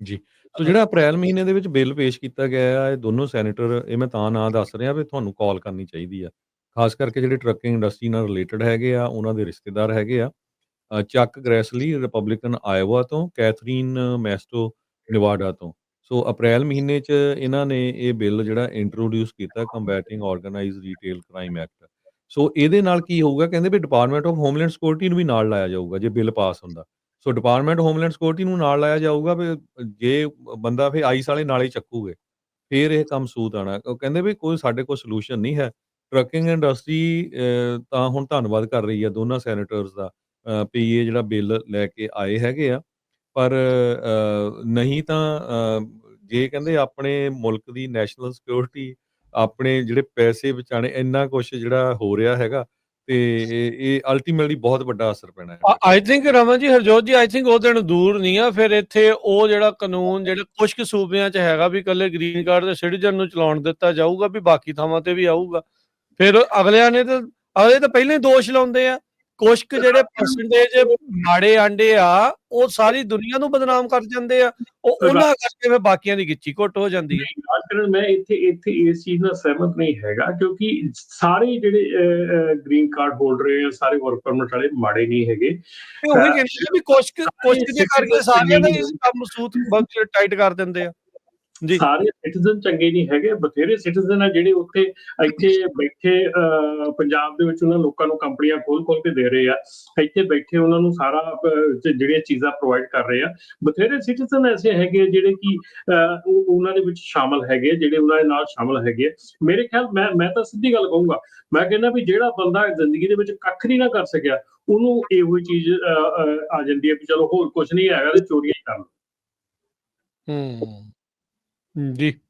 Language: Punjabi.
ਜੀ। ਸੋ ਜਿਹੜਾ ਅਪ੍ਰੈਲ ਮਹੀਨੇ ਦੇ ਵਿੱਚ ਬਿੱਲ ਪੇਸ਼ ਕੀਤਾ ਗਿਆ ਹੈ, ਇਹ ਦੋਨੋਂ ਸੈਨੇਟਰ ਇਹ ਮੈਂ ਤਾਂ ਨਾਂ ਦੱਸ ਰਿਹਾ ਵੀ ਤੁਹਾਨੂੰ ਕਾਲ ਕਰਨੀ ਚਾਹੀਦੀ ਆ। ਖਾਸ ਕਰਕੇ ਜਿਹੜੇ ਟਰੱਕਿੰਗ ਇੰਡਸਟਰੀ ਨਾਲ ਰਿਲੇਟਡ ਹੈਗੇ ਆ, ਉਹਨਾਂ ਦੇ ਰਿਸ਼ਤੇਦਾਰ ਹੈਗੇ ਆ। Uh, Chuck Grassley Republican Iowa ਤੋਂ, ਕੈਥਰੀਨ ਮੈਸਟੋ ਨਿਵਾਡਾ ਤੋਂ। ਸੋ ਅਪ੍ਰੈਲ ਮਹੀਨੇ 'ਚ ਇਹਨਾਂ ਨੇ ਇਹ ਬਿੱਲ ਜਿਹੜਾ ਇੰਟਰੋਡਿਊਸ ਕੀਤਾ combating organized retail crime act. So ਇਹਦੇ ਨਾਲ ਕੀ ਹੋਊਗਾ ਕਹਿੰਦੇ ਵੀ ਡਿਪਾਰਟਮੈਂਟ ਆਫ ਹੋਮਲੈਂਡ ਸਿਕਿਉਰਿਟੀ ਨੂੰ ਵੀ ਨਾਲ ਲਾਇਆ ਜਾਊਗਾ ਜੇ ਬਿੱਲ ਪਾਸ ਹੁੰਦਾ। ਸੋ ਡਿਪਾਰਟਮੈਂਟ ਹੋਮਲੈਂਡ ਸਿਕਿਉਰਿਟੀ ਨੂੰ ਨਾਲ ਲਾਇਆ ਜਾਊਗਾ ਵੀ ਜੇ ਬੰਦਾ ਫਿਰ ਆਈਸ ਵਾਲੇ ਨਾਲ ਹੀ ਚੱਕੂਗੇ, ਫਿਰ ਇਹ ਕੰਮ ਸੂਤ ਆਣਾ। ਉਹ ਕਹਿੰਦੇ ਵੀ ਕੋਈ ਸਾਡੇ ਕੋਲ ਸੋਲੂਸ਼ਨ ਨਹੀਂ ਹੈ। ਟਰੱਕਿੰਗ ਇੰਡਸਟਰੀ ਤਾਂ ਹੁਣ ਧੰਨਵਾਦ ਕਰ ਰਹੀ ਹੈ ਦੋਨਾਂ ਸੈਨੇਟਰਸ ਦਾ ਅ, ਵੀ ਇਹ ਜਿਹੜਾ ਬਿੱਲ ਲੈ ਕੇ ਆਏ ਹੈਗੇ ਆ। ਪਰ ਨਹੀਂ ਤਾਂ ਜੇ ਕਹਿੰਦੇ ਆਪਣੇ ਮੁਲਕ ਦੀ ਨੈਸ਼ਨਲ ਸਿਕਿਉਰਿਟੀ, ਆਪਣੇ ਜਿਹੜੇ ਪੈਸੇ ਬਚਾਣੇ ਇੰਨਾ ਕੁਛ ਜਿਹੜਾ ਹੋ ਰਿਹਾ ਹੈਗਾ ਤੇ ਇਹ ਅਲਟੀਮੇਟਲੀ ਬਹੁਤ ਵੱਡਾ ਅਸਰ ਪੈਣਾ ਹੈ। ਆਈ ਥਿੰਕ ਰਮਨ ਜੀ, ਹਰਜੋਤ ਜੀ ਆਈ ਥਿੰਕ ਉਹ ਦਿਨ ਦੂਰ ਨਹੀਂ ਆ, ਫਿਰ ਇੱਥੇ ਉਹ ਜਿਹੜਾ ਕਾਨੂੰਨ, ਜਿਹੜੇ ਕੁਝ ਕੁ ਸੂਬਿਆਂ 'ਚ ਹੈਗਾ ਵੀ ਇਕੱਲੇ ਗ੍ਰੀਨ ਕਾਰਡ ਦੇ ਸਿਟੀਜ਼ਨ ਨੂੰ ਚਲਾਉਣ ਦਿੱਤਾ ਜਾਊਗਾ, ਵੀ ਬਾਕੀ ਥਾਵਾਂ ਤੇ ਵੀ ਆਊਗਾ ਫਿਰ ਅਗਲਿਆਂ ਨੇ ਤਾਂ, ਅਗਲੇ ਤਾਂ ਪਹਿਲਾਂ ਹੀ ਦੋਸ਼ ਲਾਉਂਦੇ ਆ ਕੁਝ ਕੁ ਜਿਹੜੇ ਪਰਸੈਂਟੇਜ ਮਾੜੇ ਆਂਡੇ ਆ ਉਹ ਸਾਰੀ ਦੁਨੀਆ ਨੂੰ ਬਦਨਾਮ ਕਰ ਜਾਂਦੇ ਆ। ਉਹ ਉਹਨਾਂ ਕਰਕੇ ਫਿਰ ਬਾਕੀਆਂ ਦੀ ਗਿੱਚੀ ਘੁੱਟ ਹੋ ਜਾਂਦੀ ਹੈ। ਕਰਨ ਮੈਂ ਇੱਥੇ ਇੱਥੇ ਇਸ ਚੀਜ਼ ਨਾਲ ਸਹਿਮਤ ਨਹੀਂ ਹੈਗਾ ਕਿਉਂਕਿ ਸਾਰੇ ਜਿਹੜੇ ਗ੍ਰੀਨ ਕਾਰਡ ਹੋਲਡਰ ਹੈ ਸਾਰੇ ਵਰਕ ਪਰਮਿਟ ਵਾਲੇ ਮਾੜੇ ਨਹੀਂ ਹੈਗੇ। ਉਹੀ ਕਹਿੰਦੇ ਆ ਵੀ ਕੁਝ ਕੁਝ ਦੇ ਕਰਕੇ ਸਾਰਿਆਂ ਦਾ ਕੰਮ ਸੂਤ ਬਹੁਤ ਟਾਈਟ ਕਰ ਦਿੰਦੇ ਆ। ਜੀ। ਸਾਰੇ ਸਿਟੀਜ਼ਨ ਚੰਗੇ ਨਹੀਂ ਹੈਗੇ ਬਥੇਰੇ ਸਿਟੀਜ਼ਨ ਆ ਜਿਹੜੇ ਉੱਥੇ ਇੱਥੇ ਬੈਠੇ ਪੰਜਾਬ ਦੇ ਵਿੱਚ ਉਹਨਾਂ ਲੋਕਾਂ ਨੂੰ ਕੰਪਨੀਆਂ ਖੋਲ ਖੋਲ ਕੇ ਦੇ ਰਹੇ ਆ। ਇੱਥੇ ਬੈਠੇ ਉਹਨਾਂ ਨੂੰ ਸਾਰਾ ਜਿਹੜੀਆਂ ਚੀਜ਼ਾਂ ਪ੍ਰੋਵਾਈਡ ਕਰ ਰਹੇ ਆ। ਬਥੇਰੇ ਸਿਟੀਜ਼ਨ ਐਸੇ ਹੈਗੇ ਜਿਹੜੇ ਕਿ ਉਹਨਾਂ ਦੇ ਵਿੱਚ ਸ਼ਾਮਲ ਹੈਗੇ ਜਿਹੜੇ ਉਹਨਾਂ ਦੇ ਨਾਲ ਸ਼ਾਮਲ ਹੈਗੇ। ਮੇਰੇ ਖਿਆਲ ਮੈਂ ਮੈਂ ਤਾਂ ਸਿੱਧੀ ਗੱਲ ਕਹੂੰਗਾ ਮੈਂ ਕਹਿੰਦਾ ਵੀ ਜਿਹੜਾ ਬੰਦਾ ਜ਼ਿੰਦਗੀ ਦੇ ਵਿੱਚ ਕੱਖ ਨਹੀਂ ਨਾ ਕਰ ਸਕਿਆ ਉਹਨੂੰ ਇਹੋ ਹੀ ਚੀਜ਼ ਆ ਜਾਂਦੀ ਹੈ ਵੀ ਚਲੋ ਹੋਰ ਕੁਝ ਨਹੀਂ ਹੈਗਾ ਤੇ ਚੋਰੀਆਂ ਹੀ ਕਰ ਲਓ। ਹੂੰ। ਜੀ